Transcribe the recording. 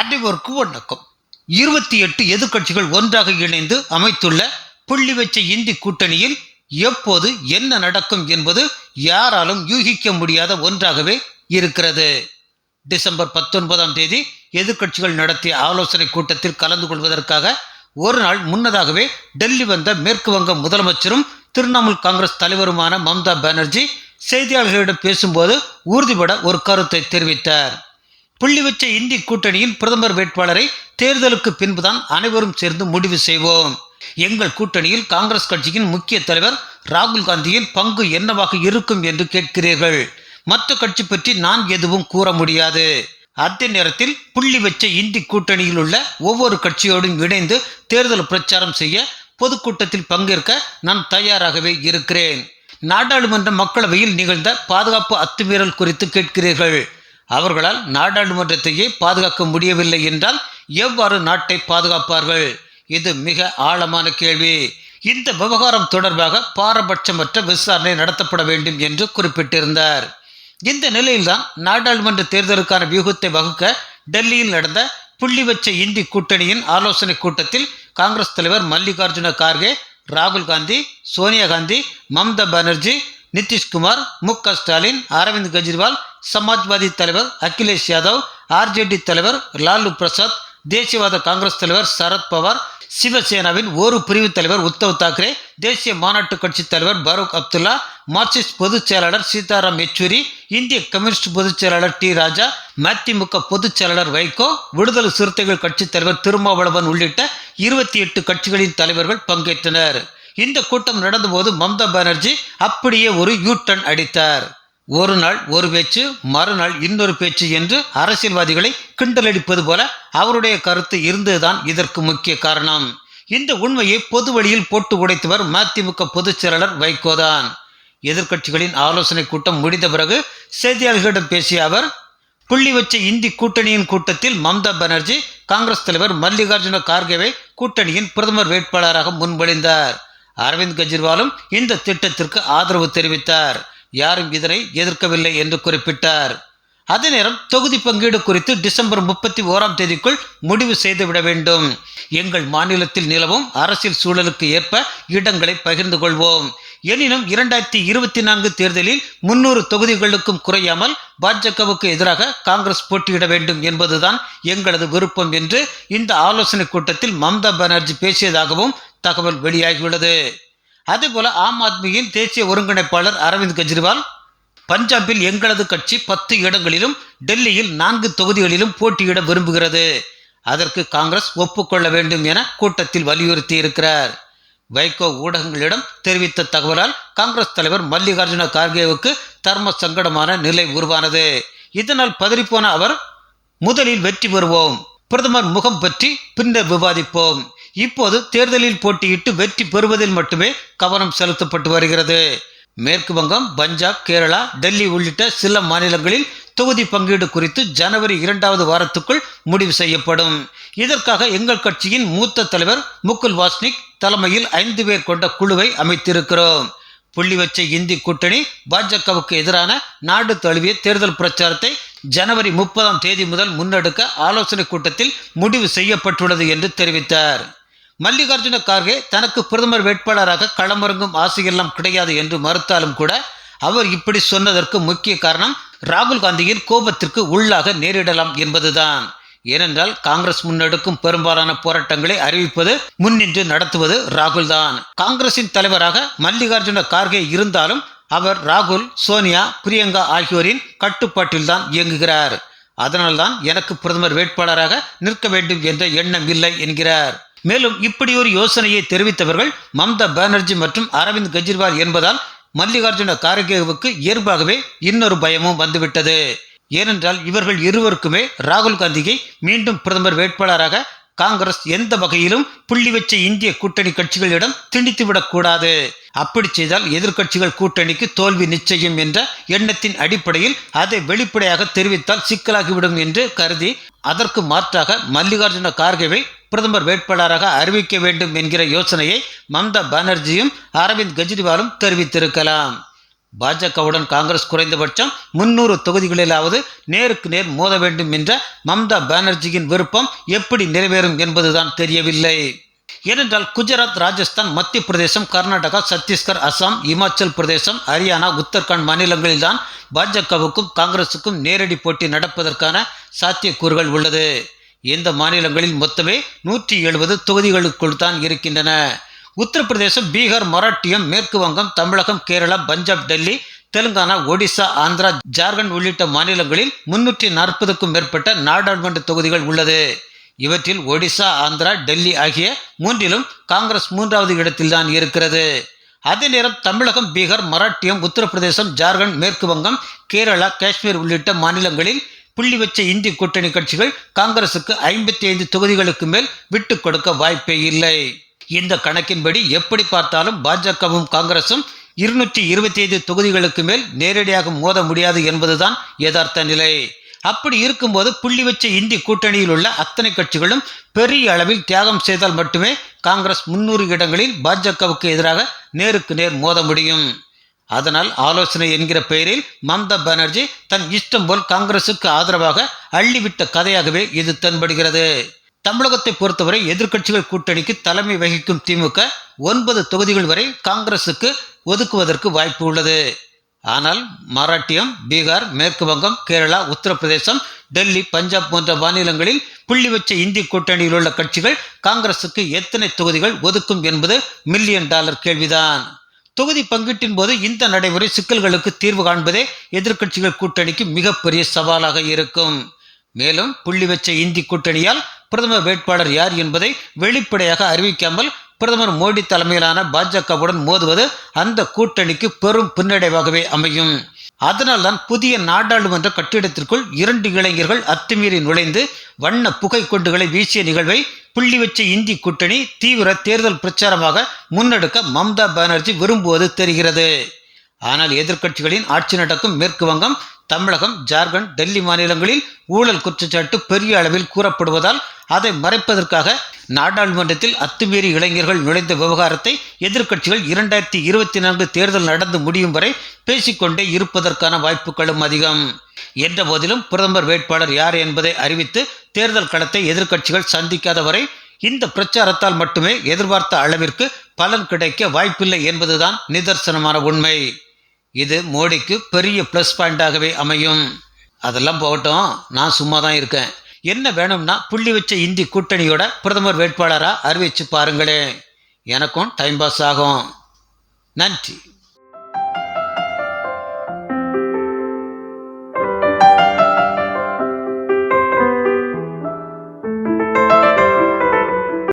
அனைவருக்கும் வணக்கம் இருபத்தி எட்டு எதிர்க்கட்சிகள் ஒன்றாக இணைந்து அமைத்துள்ள புள்ளி வச்ச இந்தி கூட்டணியில் எப்போது என்ன நடக்கும் என்பது யாராலும் யூகிக்க முடியாத ஒன்றாகவே இருக்கிறது. டிசம்பர் பத்தொன்பதாம் தேதி எதிர்க்கட்சிகள் நடத்திய ஆலோசனை கூட்டத்தில் கலந்து கொள்வதற்காக ஒரு நாள் முன்னதாகவே டெல்லி வந்த மேற்கு வங்க முதலமைச்சரும் திரிணாமுல் காங்கிரஸ் தலைவருமான மம்தா பானர்ஜி செய்தியாளர்களிடம் பேசும்போது உறுதிபட ஒரு கருத்தை தெரிவித்தார். புள்ளி வச்ச இந்தி கூட்டணியின் பிரதமர் வேட்பாளரை தேர்தலுக்கு பின்புதான் அனைவரும் சேர்ந்து முடிவு செய்வோம். எங்கள் கூட்டணியில் காங்கிரஸ் கட்சியின் முக்கிய தலைவர் ராகுல் காந்தியின் பங்கு என்னவாக இருக்கும் என்று கேட்கிறீர்கள். மற்ற கட்சி பற்றி நான் எதுவும் கூற முடியாது. அதே நேரத்தில் புள்ளி வச்ச இந்தி கூட்டணியில் உள்ள ஒவ்வொரு கட்சியோடும் இணைந்து தேர்தல் பிரச்சாரம் செய்ய பொதுக்கூட்டத்தில் பங்கேற்க நான் தயாராகவே இருக்கிறேன். நாடாளுமன்ற மக்களவையில் நிகழ்ந்த பாதுகாப்பு அத்துமீறல் குறித்து கேட்கிறீர்கள். அவர்களால் நாடாளுமன்றத்தையே பாதுகாக்க முடியவில்லை என்றால் எவ்வாறு நாட்டை பாதுகாப்பார்கள்? இது மிக ஆழமான கேள்வி. இந்த விவகாரம் தொடர்பாக பாரபட்சமற்ற விசாரணை நடத்தப்பட வேண்டும் என்று குறிப்பிட்டிருந்தார். இந்த நிலையில்தான் நாடாளுமன்ற தேர்தலுக்கான வியூகத்தை வகுக்க டெல்லியில் நடந்த புள்ளி வச்ச இந்தி கூட்டணியின் ஆலோசனை கூட்டத்தில் காங்கிரஸ் தலைவர் மல்லிகார்ஜுன கார்கே ராகுல் காந்தி சோனியா காந்தி மம்தா பானர்ஜி நிதிஷ்குமார் மு க ஸ்டாலின் அரவிந்த் கெஜ்ரிவால் சமாஜ்வாதி தலைவர் அகிலேஷ் யாதவ் ஆர்ஜேடி தலைவர் லாலு பிரசாத் தேசியவாத காங்கிரஸ் தலைவர் சரத் பவார் சிவசேனாவின் ஒரு பிரிவு தலைவர் உத்தவ் தாக்கரே தேசிய மாநாட்டு கட்சி தலைவர் பரூக் அப்துல்லா மார்க்சிஸ்ட் பொதுச் செயலாளர் சீதாராம் யெச்சூரி இந்திய கம்யூனிஸ்ட் பொதுச் செயலாளர் டி ராஜா மதிமுக பொதுச் செயலாளர் வைகோ விடுதலை சிறுத்தைகள் கட்சித் தலைவர் திருமாவளவன் உள்ளிட்ட இருபத்தி எட்டு கட்சிகளின் தலைவர்கள் பங்கேற்றனர். இந்த கூட்டம் நடந்தபோது மம்தா பானர்ஜி அப்படியே ஒரு யூ டர்ன் அடித்தார். ஒரு நாள் ஒரு பேச்சு மறுநாள் இன்னொரு பேச்சு என்று அரசியல்வாதிகளை கிண்டலடிப்பது போல அவருடைய கருத்து இருந்ததுதான் இதற்கு முக்கிய காரணம். இந்த உண்மையை பொது வழியில் போட்டு உடைத்தவர் மதிமுக பொதுச் செயலாளர் வைகோதான். எதிர்க்கட்சிகளின் ஆலோசனை கூட்டம் முடிந்த பிறகு செய்தியாளர்களிடம் பேசிய அவர் புள்ளி வச்ச இந்தி கூட்டணியின் கூட்டத்தில் மம்தா பானர்ஜி காங்கிரஸ் தலைவர் மல்லிகார்ஜுன கார்கேவை கூட்டணியின் பிரதமர் வேட்பாளராக முன்மொழிந்தார். அரவிந்த் கெஜ்ரிவாலும் இந்த திட்டத்திற்கு ஆதரவு தெரிவித்தார். யாரும் இதனை எதிர்க்கவில்லை என்று குறிப்பிட்டார். அதே நேரம் தொகுதி பங்கீடு குறித்து டிசம்பர் முப்பத்தி ஓராம் தேதிக்குள் முடிவு செய்துவிட வேண்டும். எங்கள் மாநிலத்தில் நிலவும் அரசியல் சூழலுக்கு ஏற்ப இடங்களை பகிர்ந்து கொள்வோம். எனினும் இரண்டாயிரத்தி இருபத்தி நான்கு தேர்தலில் முன்னூறு தொகுதிகளுக்கும் குறையாமல் பாஜகவுக்கு எதிராக காங்கிரஸ் போட்டியிட வேண்டும் என்பதுதான் எங்களது விருப்பம் என்று இந்த ஆலோசனை கூட்டத்தில் மம்தா பானர்ஜி பேசியதாகவும் தகவல் வெளியாகியுள்ளது. அதேபோல் ஆம் ஆத்மியின் தேசிய ஒருங்கிணைப்பாளர் அரவிந்த் கெஜ்ரிவால் பஞ்சாபில் எங்களது கட்சி பத்து இடங்களிலும் டெல்லியில் நான்கு தொகுதிகளிலும் போட்டியிட விரும்புகிறது. அதற்கு காங்கிரஸ் ஒப்புக்கொள்ள வேண்டும் என கூட்டத்தில் வலியுறுத்தி இருக்கிறார் வைகோ ஊடகங்களிடம் தெரிவித்த தகவலால் காங்கிரஸ் தலைவர் மல்லிகார்ஜுன கார்கேவுக்கு தர்ம சங்கடமான நிலை உருவானது. இதனால் பதறிப்போன அவர் முதலில் வெற்றி பெறுவோம் பிரதமர் முகம் பற்றி பின்னர் விவாதிப்போம். இப்போது தேர்தலில் போட்டியிட்டு வெற்றி பெறுவதில் மட்டுமே கவனம் செலுத்தப்பட்டு வருகிறது. மேற்கு வங்கம் பஞ்சாப் கேரளா டெல்லி உள்ளிட்ட சில மாநிலங்களில் தொகுதி பங்கீடு குறித்து ஜனவரி இரண்டாவது வாரத்துக்குள் முடிவு செய்யப்படும். இதற்காக எங்கள் கட்சியின் மூத்த தலைவர் முகுல் வாஸ்னிக் தலைமையில் ஐந்து பேர் கொண்ட குழுவை அமைத்திருக்கிறோம். புள்ளி வச்ச இந்தி கூட்டணி பாஜகவுக்கு எதிரான நாடு தழுவிய தேர்தல் பிரச்சாரத்தை ஜனவரி முப்பதாம் தேதி முதல் முன்னெடுக்க ஆலோசனை கூட்டத்தில் முடிவு செய்யப்பட்டுள்ளது என்று தெரிவித்தார். மல்லிகார்ஜுன கார்கே தனக்கு பிரதமர் வேட்பாளராக களமிறங்கும் ஆசையெல்லாம் கிடையாது என்று மறுத்தாலும் கூட அவர் இப்படி சொன்னதற்கு முக்கிய காரணம் ராகுல் காந்தியின் கோபத்திற்கு உள்ளாக நேரிடலாம் என்பதுதான். ஏனென்றால் காங்கிரஸ் முன்னெடுக்கும் பெரும்பாலான போராட்டங்களை அறிவிப்பது முன்னின்று நடத்துவது ராகுல் தான் காங்கிரசின் தலைவராக மல்லிகார்ஜுன கார்கே இருந்தாலும் அவர் ராகுல் சோனியா பிரியங்கா ஆகியோரின் கட்டுப்பாட்டில்தான் இயங்குகிறார். அதனால்தான் எனக்கு பிரதமர் வேட்பாளராக நிற்க வேண்டும் என்ற எண்ணம் இல்லை என்கிறார். மேலும் இப்படி ஒரு யோசனையை தெரிவித்தவர்கள் மம்தா பானர்ஜி மற்றும் அரவிந்த் கெஜ்ரிவால் என்பதால் மல்லிகார்ஜுன கார்கேவுக்கு இயல்பாகவே இன்னொரு பயமும் வந்துவிட்டது. ஏனென்றால் இவர்கள் இருவருக்குமே ராகுல் காந்தியை மீண்டும் பிரதமர் வேட்பாளராக காங்கிரஸ் எந்த வகையிலும் புள்ளி வச்ச இந்திய கூட்டணி கட்சிகளிடம் திணித்துவிடக் கூடாது. அப்படி செய்தால் எதிர்க்கட்சிகள் கூட்டணிக்கு தோல்வி நிச்சயம் என்ற எண்ணத்தின் அடிப்படையில் அதை வெளிப்படையாக தெரிவித்தால் சிக்கலாகிவிடும் என்று கருதி அதற்கு மாற்றாக மல்லிகார்ஜுன கார்கேவை பிரதமர் வேட்பாளராக அறிவிக்க வேண்டும் என்கிற யோசனையை மம்தா பானர்ஜியும் அரவிந்த் கெஜ்ரிவாலும் தெரிவித்திருக்கலாம். பாஜகவுடன் காங்கிரஸ் குறைந்தபட்சம் முன்னூறு தொகுதிகளிலாவது நேருக்கு நேர் மோத வேண்டும் என்ற மம்தா பானர்ஜியின் விருப்பம் எப்படி நிறைவேறும் என்பதுதான் தெரியவில்லை. ஏனென்றால் குஜராத் ராஜஸ்தான் மத்திய பிரதேசம் கர்நாடகா சத்தீஸ்கர் அசாம் இமாச்சல் பிரதேசம் ஹரியானா உத்தரகாண்ட் மாநிலங்களில்தான் பாஜகவுக்கும் காங்கிரசுக்கும் நேரடி போட்டி நடப்பதற்கான சாத்தியக்கூறுகள் உள்ளது. இந்த மாநிலங்களில் மொத்தமே நூற்றி எழுபது தொகுதிகளுக்குள் தான் இருக்கின்றன. உத்தரப்பிரதேசம் பீகார் மராட்டியம் மேற்கு வங்கம் தமிழகம் கேரளா பஞ்சாப் டெல்லி தெலுங்கானா ஒடிசா ஆந்திரா ஜார்க்கண்ட் உள்ளிட்ட மாநிலங்களில் முன்னூற்றி நாற்பதுக்கும் மேற்பட்ட நாடாளுமன்ற தொகுதிகள் உள்ளது. இவற்றில் ஒடிசா ஆந்திரா டெல்லி ஆகிய மூன்றிலும் காங்கிரஸ் மூன்றாவது இடத்தில்தான் இருக்கிறது. அதே நேரம் தமிழகம் பீகார் மராட்டியம் உத்தரப்பிரதேசம் ஜார்க்கண்ட் மேற்கு வங்கம் கேரளா காஷ்மீர் உள்ளிட்ட மாநிலங்களில் புள்ளி வச்ச இந்தி கூட்டணி கட்சிகள் காங்கிரசுக்கு ஐம்பத்தி ஐந்து தொகுதிகளுக்கு மேல் விட்டு கொடுக்க வாய்ப்பே இல்லை. இந்த கணக்கின்படி எப்படி பார்த்தாலும் பாஜகவும் காங்கிரசும் இருநூற்றி இருபத்தி ஐந்து தொகுதிகளுக்கு மேல் நேரடியாக மோத முடியாது என்பதுதான் யதார்த்த நிலை. அப்படி இருக்கும்போது புள்ளி வச்ச இந்தி கூட்டணியில் உள்ள அத்தனை கட்சிகளும் பெரிய அளவில் தியாகம் செய்தால் மட்டுமே காங்கிரஸ் முன்னூறு இடங்களில் பாஜகவுக்கு எதிராக நேருக்கு நேர் மோத முடியும். அதனால் ஆலோசனை என்கிற பெயரில் மம்தா பானர்ஜி தன் இஷ்டம் போல் காங்கிரசுக்கு ஆதரவாக அள்ளிவிட்ட கதையாகவே இது தென்படுகிறது. தமிழகத்தை பொறுத்தவரை எதிர்க்கட்சிகள் கூட்டணிக்கு தலைமை வகிக்கும் திமுக ஒன்பது தொகுதிகள் வரை காங்கிரசுக்கு ஒதுக்குவதற்கு வாய்ப்பு உள்ளது. ஆனால் மராட்டியம் பீகார் மேற்கு வங்கம் கேரளா உத்தரப்பிரதேசம் டெல்லி பஞ்சாப் போன்ற மாநிலங்களில் புள்ளி வச்ச இந்திய கூட்டணியில் உள்ள கட்சிகள் காங்கிரசுக்கு எத்தனை தொகுதிகள் ஒதுக்கும் என்பது மில்லியன் டாலர் கேள்விதான். தொகுதி பங்கீட்டின் போது இந்த நடைமுறை சிக்கல்களுக்கு தீர்வு காண்பதே எதிர்க்கட்சிகள் கூட்டணிக்கு மிகப்பெரிய சவாலாக இருக்கும். மேலும் புள்ளி வச்ச இந்தி கூட்டணியால் பிரதமர் வேட்பாளர் யார் என்பதை வெளிப்படையாக அறிவிக்காமல் பிரதமர் மோடி தலைமையிலான பாஜகவுடன் மோதுவது அந்த கூட்டணிக்கு பெரும் பின்னடைவாகவே அமையும். அதனால்தான் புதிய நாடாளுமன்ற கட்டிடத்திற்குள் இரண்டு இளைஞர்கள் அத்துமீறி நுழைந்து வண்ண புகை குண்டுகளை வீசிய நிகழ்வை புள்ளி வச்ச இந்தி கூட்டணி தீவிர தேர்தல் பிரச்சாரமாக முன்னெடுக்க மம்தா பானர்ஜி விரும்புவது தெரிகிறது. ஆனால் எதிர்க்கட்சிகளின் ஆட்சி நடக்கும் மேற்கு வங்கம் தமிழகம் ஜார்க்கண்ட் டெல்லி மாநிலங்களில் ஊழல் குற்றச்சாட்டு பெரிய அளவில் கூறப்படுவதால் அதை மறைப்பதற்காக நாடாளுமன்றத்தில் அத்துமீறி இளைஞர்கள் நுழைந்த விவகாரத்தை எதிர்க்கட்சிகள் இரண்டாயிரத்தி இருபத்தி நான்கு தேர்தல் நடந்து முடியும் வரை பேசிக்கொண்டே இருப்பதற்கான வாய்ப்புகளும் அதிகம். என்ற போதிலும் பிரதமர் வேட்பாளர் யார் என்பதை அறிவித்து தேர்தல் களத்தை எதிர்க்கட்சிகள் சந்திக்காத வரை இந்த பிரச்சாரத்தால் மட்டுமே எதிர்பார்த்த அளவிற்கு பலன் கிடைக்க வாய்ப்பில்லை என்பதுதான் நிதர்சனமான உண்மை. இது மோடிக்கு பெரிய ப்ளஸ் பாயிண்டாகவே அமையும். அதெல்லாம் போகட்டும். நான் சும்மா தான் இருக்கேன். என்ன வேணும்னா புள்ளி வச்ச இந்தி கூட்டணியோட பிரதமர் வேட்பாளராக அறிவிச்சு பாருங்களேன். எனக்கும் டைம் பாஸ் ஆகும். நன்றி.